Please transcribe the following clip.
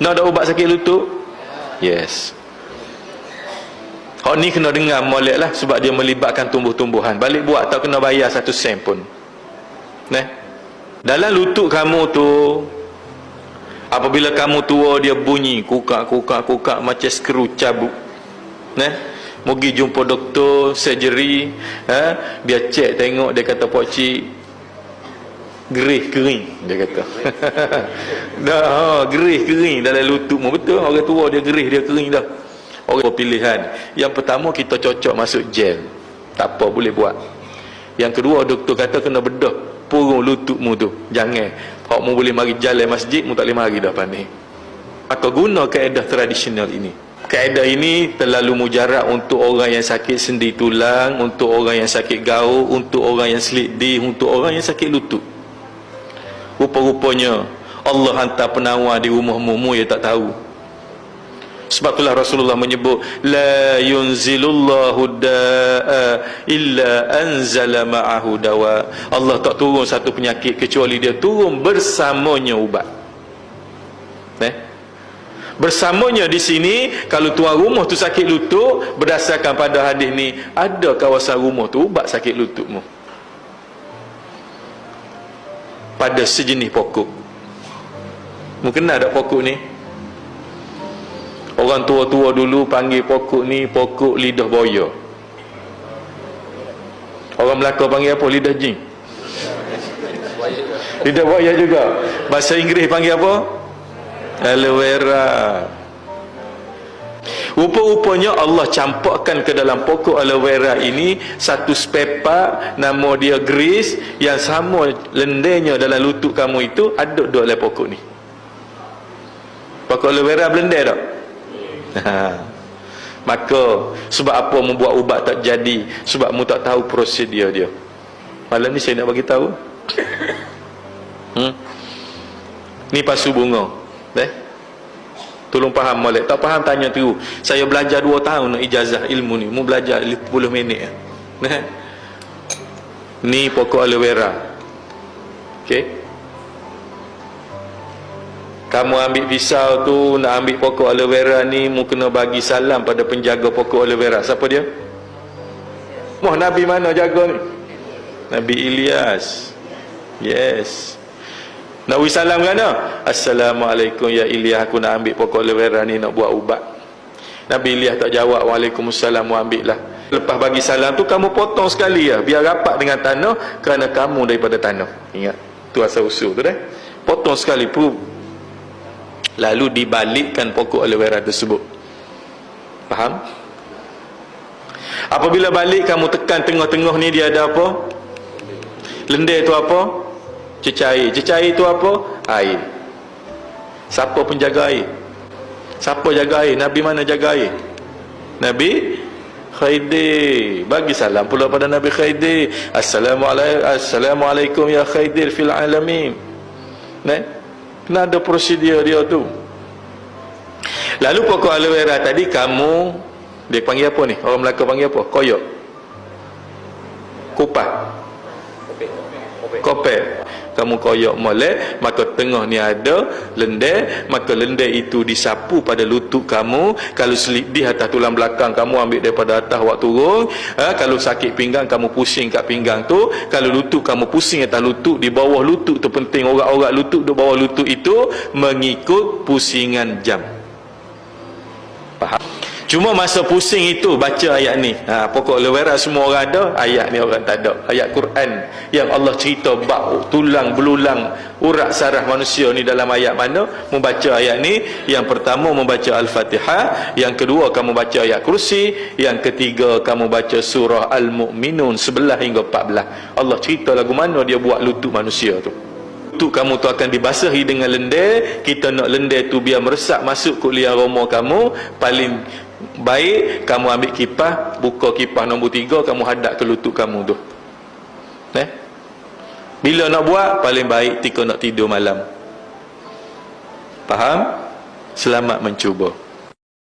Nak ada ubat sakit lutut? Yes. Hak ni kena dengar molek lah sebab dia melibatkan tumbuh-tumbuhan. Balik buat tak kena bayar satu sen pun. Nah. Dalam lutut kamu tu apabila kamu tua dia bunyi kukak kukak kukak macam skru cabut. Nah. Mugi jumpa doktor surgery, ha, biar cek tengok dia kata pak cik gerih kering dia kata. dah ha, gerih kering dalam lututmu betul orang tua dia gerih dia kering dah. Orang pilihan. Yang pertama kita cocok masuk gel. Tak apa boleh buat. Yang kedua doktor kata kena bedah purung lututmu tu. Jangan. Kalau mu boleh mari jalan masjid mu tak boleh mari dah panik. Maka guna kaedah tradisional ini. Kaedah ini terlalu mujarab untuk orang yang sakit sendi tulang, untuk orang yang sakit gaul, untuk orang yang selit di, untuk orang yang sakit lutut. Rupa-rupanya Allah hantar penawar di rumahmu, mu yang tak tahu. Sebab itulah Rasulullah menyebut la yunzilullahu da'a illa anzala ma'ahu dawa. Allah tak turun satu penyakit kecuali dia turun bersamanya ubat. Eh? Bersamanya di sini kalau tuan rumah tu sakit lutut berdasarkan pada hadis ni ada kawasan rumah tu ubat sakit lututmu. Pada sejenis pokok. Mungkin ada pokok ni? Orang tua-tua dulu panggil pokok ni pokok lidah boya. Orang Melaka panggil apa? Lidah jin. Lidah boya juga. Bahasa Inggeris panggil apa? Aloe vera. Rupa-rupanya Allah campurkan ke dalam pokok aloe vera ini satu spepa nama dia gris yang sama lendenya dalam lutut kamu itu ada dalam pokok ni. Pokok aloe vera blender tak? Ha. Maka sebab apa membuat ubat tak jadi? Sebab mu tak tahu prosedur dia. Malam ni saya nak bagi tahu. Hmm? Ni pasu bunga. Eh? Tolong faham molek. Tak faham tanya tu. Saya belajar 2 tahun nak ijazah ilmu ni. Mu belajar 10 minit. Ni pokok aloe vera. Okey. Kamu ambil pisau tu nak ambil pokok aloe vera ni mu kena bagi salam pada penjaga pokok aloe vera. Siapa dia? Moh Nabi mana jaga ni? Nabi Ilyas. Yes. Nak bagi salam kan? Assalamualaikum ya Ilyas aku nak ambil pokok aloe ni nak buat ubat. Nabi Ilyas tak jawab Waalaikumsalam mu ambil lah. Lepas bagi salam tu kamu potong sekali ya biar rapat dengan tanah kerana kamu daripada tanah. Ingat. Tu asal usul tu dah. Potong sekali pu lalu dibalikkan pokok aloe vera tersebut faham apabila balik kamu tekan tengah-tengah ni dia ada apa lendir tu apa cecair cecair tu apa air siapa penjaga air siapa jaga air nabi mana jaga air nabi Khaidir bagi salam pula pada Nabi Khaidir Assalamualaikum Assalamualaikum ya Khaidir fil alamin Nah, Kena ada prosedur dia tu. Lalu pokok aloe vera tadi kamu dia panggil apa ni? Orang Melaka panggil apa? Koyok. Kupat. Kopek. Kamu koyok molek, maka tengah ni ada lendir, maka lendir itu disapu pada lutut kamu. Kalau selip di atas tulang belakang kamu ambil daripada atas awak turun. Ha, kalau sakit pinggang kamu pusing kat pinggang tu. Kalau lutut kamu pusing atas lutut di bawah lutut tu penting orang-orang lutut di bawah lutut itu mengikut pusingan jam. Faham? Cuma masa pusing itu baca ayat ni. Ha, pokok aloe vera semua orang ada, ayat ni orang tak ada. Ayat Quran yang Allah cerita bak tulang belulang urat saraf manusia ni dalam ayat mana? Membaca ayat ni, yang pertama membaca Al-Fatihah, yang kedua kamu baca ayat kursi, yang ketiga kamu baca surah Al-Mu'minun 11 hingga 14. Allah cerita lagu mana dia buat lutut manusia tu lutut kamu tu akan dibasahi dengan lendir kita nak lendir tu biar meresap masuk ke liang roma kamu paling baik kamu ambil kipas buka kipas nombor tiga kamu hadap ke lutut kamu tu eh? bila nak buat paling baik tika nak tidur malam faham? selamat mencuba